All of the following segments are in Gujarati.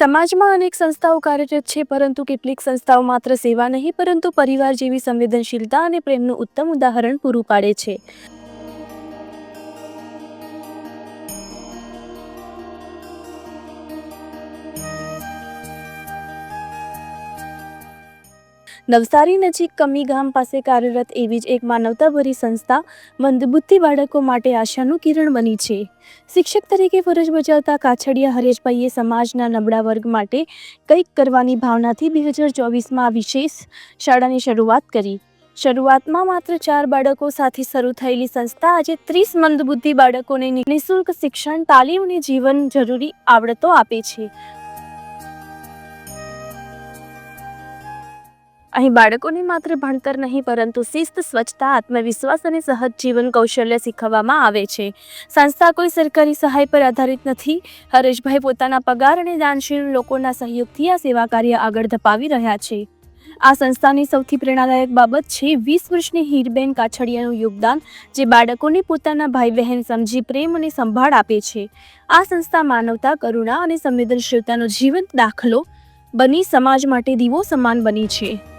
સમાજમાં અનેક સંસ્થાઓ કાર્યરત છે, પરંતુ કેટલીક સંસ્થાઓ માત્ર સેવા નહીં, પરંતુ પરિવાર જેવી સંવેદનશીલતા અને પ્રેમનું ઉત્તમ ઉદાહરણ પૂરું પાડે છે. નવસારી નજીક કમી ગામ પાસે કાર્યરત એવી જ એક માનવતાભરી સંસ્થા મંદબુદ્ધિ બાળકો માટે આશાનું કિરણ બની છે. શિક્ષક તરીકે ફરજ બજાવતા કાછડિયા હરેશભાઈએ સમાજના નબળા વર્ગ માટે કંઈક કરવાની ભાવનાથી બે હજાર ચોવીસમાં વિશેષ શાળાની શરૂઆત કરી. શરૂઆતમાં માત્ર ચાર બાળકો સાથે શરૂ થયેલી સંસ્થા આજે ત્રીસ મંદબુદ્ધિ બાળકોને નિઃશુલ્ક શિક્ષણ, તાલીમ અને જીવન જરૂરી આવડતો આપે છે. અહીં બાળકોને માત્ર ભણતર નહીં, પરંતુ શિસ્ત, સ્વચ્છતા, આત્મવિશ્વાસ અને સહજ જીવન કૌશલ્ય શીખવવામાં આવે છે. સંસ્થા કોઈ સરકારી સહાય પર આધારિત નથી. હરેશભાઈ પોતાના પગાર અને દાનશીલ લોકોના સહયોગથી આ સેવા કાર્ય આગળ ધપાવી રહ્યા છે. આ સંસ્થાની સૌથી પ્રેરણાદાયક બાબત છે, વીસ વર્ષની હીરબેન કાછડિયાનું યોગદાન, જે બાળકોને પોતાના ભાઈ બહેન સમજી પ્રેમ અને સંભાળ આપે છે. આ સંસ્થા માનવતા, કરુણા અને સંવેદનશીલતાનો જીવંત દાખલો બની સમાજ માટે દીવો સમાન બની છે.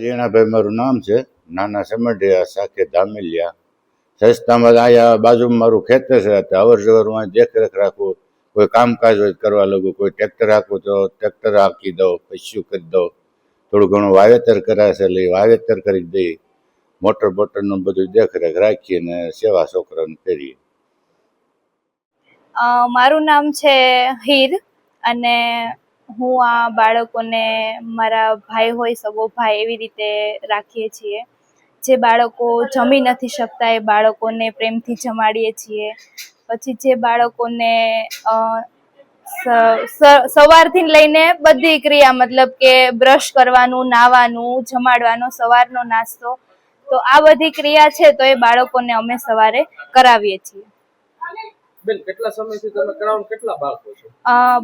જીણાભાઈ મારું નામ છે. નાના સમઢિયા, સાખે ધામેલિયા. સસ્તામાં અહીંયા બાજુમાં મારું ખેતર છે. અવર જવર હું દેખરેખ રાખું. કોઈ કામકાજ હોય કરવા લાગું. કોઈ ટ્રેક્ટર રાખું તો ટ્રેક્ટર હાંકી દઉં પૈસું કરી દઉં. થોડું ઘણું વાવેતર છે એટલે વાવેતર કરી દઈ. મોટર બોટરનું બધું દેખરેખ રાખીને સેવા છોકરાને કરીએ. મારું નામ છે હીર અને હું આ બાળકોને મારા ભાઈ હોય, સગો ભાઈ એવી રીતે રાખીએ છીએ. જે બાળકો જમી નથી શકતા એ બાળકોને પ્રેમથી જમાડીએ છીએ. પછી જે બાળકોને સવારથી લઈને બધી ક્રિયા, મતલબ કે બ્રશ કરવાનું, નાવાનું, જમાડવાનો, સવારનો નાસ્તો, તો આ બધી ક્રિયા છે તો એ બાળકોને અમે સવારે કરાવીએ છીએ. બેન કેટલા સમયથી તમે કરાવો કેટલા બાળકો છે?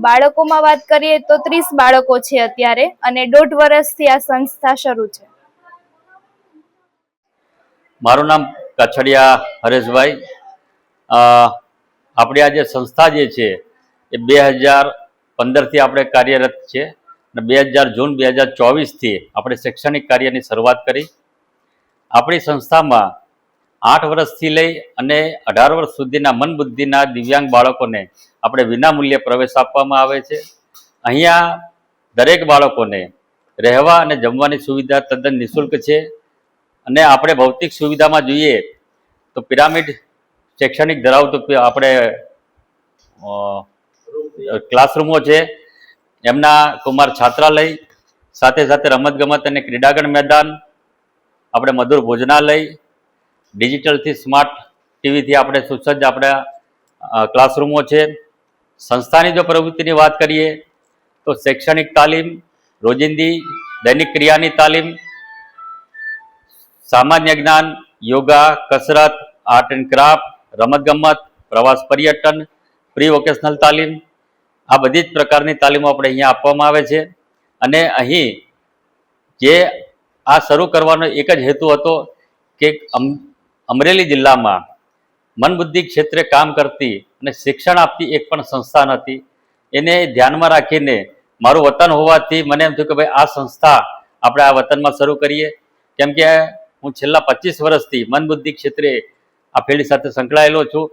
બાળકોમાં વાત કરીએ તો ત્રીસ બાળકો છે અત્યારે અને દોઢ વર્ષથી આ સંસ્થા શરૂ છે. મારું નામ કછડિયા હરેશભાઈ. આપણી આ જે સંસ્થા જે છે એ બે હજાર પંદરથી આપણે કાર્યરત છે અને બે હજાર જૂન બે હજાર ચોવીસથી આપણે શૈક્ષણિક કાર્યની શરૂઆત કરી. આપણી સંસ્થામાં આઠ વર્ષથી લઈ અને અઢાર વર્ષ સુધીના મન બુદ્ધિના દિવ્યાંગ બાળકોને આપણે વિનામૂલ્યે પ્રવેશ આપવામાં આવે છે. અહીંયા દરેક બાળકોને રહેવા અને જમવાની સુવિધા તદ્દન નિઃશુલ્ક છે. અને આપણે ભૌતિક સુવિધામાં જોઈએ તો પિરામિડ શૈક્ષણિક ધરાવતું આપણે ક્લાસરૂમો છે. એમના કુમાર છાત્રાલય, સાથે સાથે રમતગમત અને ક્રીડાગણ મેદાન, આપણે મધુર ભોજનાલય ડિજિટલથી સ્માર્ટ ટીવીથી આપણે સુસજ્જ આપણા ક્લાસરૂમો છે. સંસ્થાની જો પ્રવૃત્તિની વાત કરીએ, તો શૈક્ષણિક તાલીમ, રોજિંદી, દૈનિક ક્રિયાની તાલીમ, સામાન્ય જ્ઞાન, યોગા, કસરત, આર્ટ એન્ડ ક્રાફ્ટ, રમતગમત, પ્રવાસ પર્યટન, પ્રી વોકેશનલ તાલીમ, આ બધી જ પ્રકારની તાલીમો આપણે અહીંયા આપવામાં આવે છે. અને અહીં જે આ શરૂ કરવાનો એક જ હેતુ હતો કે અમરેલી જિલ્લામાં મનબુદ્ધિ ક્ષેત્રે કામ કરતી અને શિક્ષણ આપતી એક પણ સંસ્થા નથી. એને ધ્યાનમાં રાખીને મારું વતન હોવાથી મને એમ થયું કે ભાઈ આ સંસ્થા આપણે આ વતનમાં શરૂ કરીએ. કેમ કે હું છેલ્લા પચીસ વર્ષથી મનબુદ્ધિ ક્ષેત્રે આ ફિલ્ડ સાથે સંકળાયેલો છું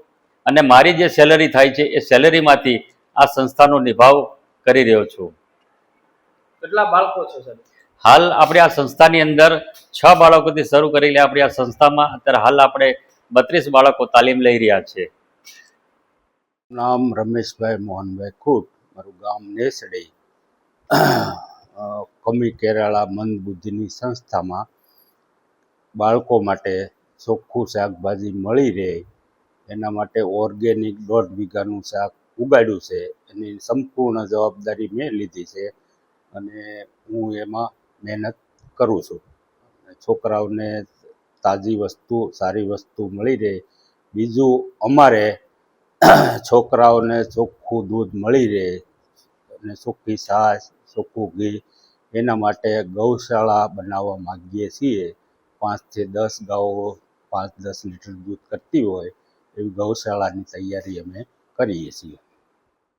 અને મારી જે સેલરી થાય છે એ સેલરીમાંથી આ સંસ્થાનો નિભાવ કરી રહ્યો છું. કેટલા બાળકો છે સર હાલ આપણે આ સંસ્થાની અંદર છ બાળકોથી શરૂ કરેલી આપણી આ સંસ્થામાં અત્યારે હાલ આપણે બત્રીસ બાળકો તાલીમ લઈ રહ્યા છે. નામ રમેશભાઈ મોહનભાઈ ખૂટ. મારું ગામ નેસડી. કમી કેરાળા મંદ બુદ્ધિની સંસ્થામાં બાળકો માટે ચોખ્ખું શાકભાજી મળી રહે. એના માટે ઓર્ગેનિક દોઢ વીઘાનું શાક ઉગાડ્યું છે. એની સંપૂર્ણ જવાબદારી મેં લીધી છે. અને હું એમાં મહેનત કરું છું. છોકરાઓને તાજી વસ્તુ, સારી વસ્તુ મળી રહે. બીજું, અમારે છોકરાઓને ચોખ્ખું દૂધ મળી રહે અને ચોખ્ખી છાશ, ચોખ્ખું ઘી એના માટે ગૌશાળા બનાવવા માગીએ છીએ. પાંચથી દસ ગાઓ પાંચ દસ લીટર દૂધ કરતી હોય એવી ગૌશાળાની તૈયારી અમે કરીએ છીએ.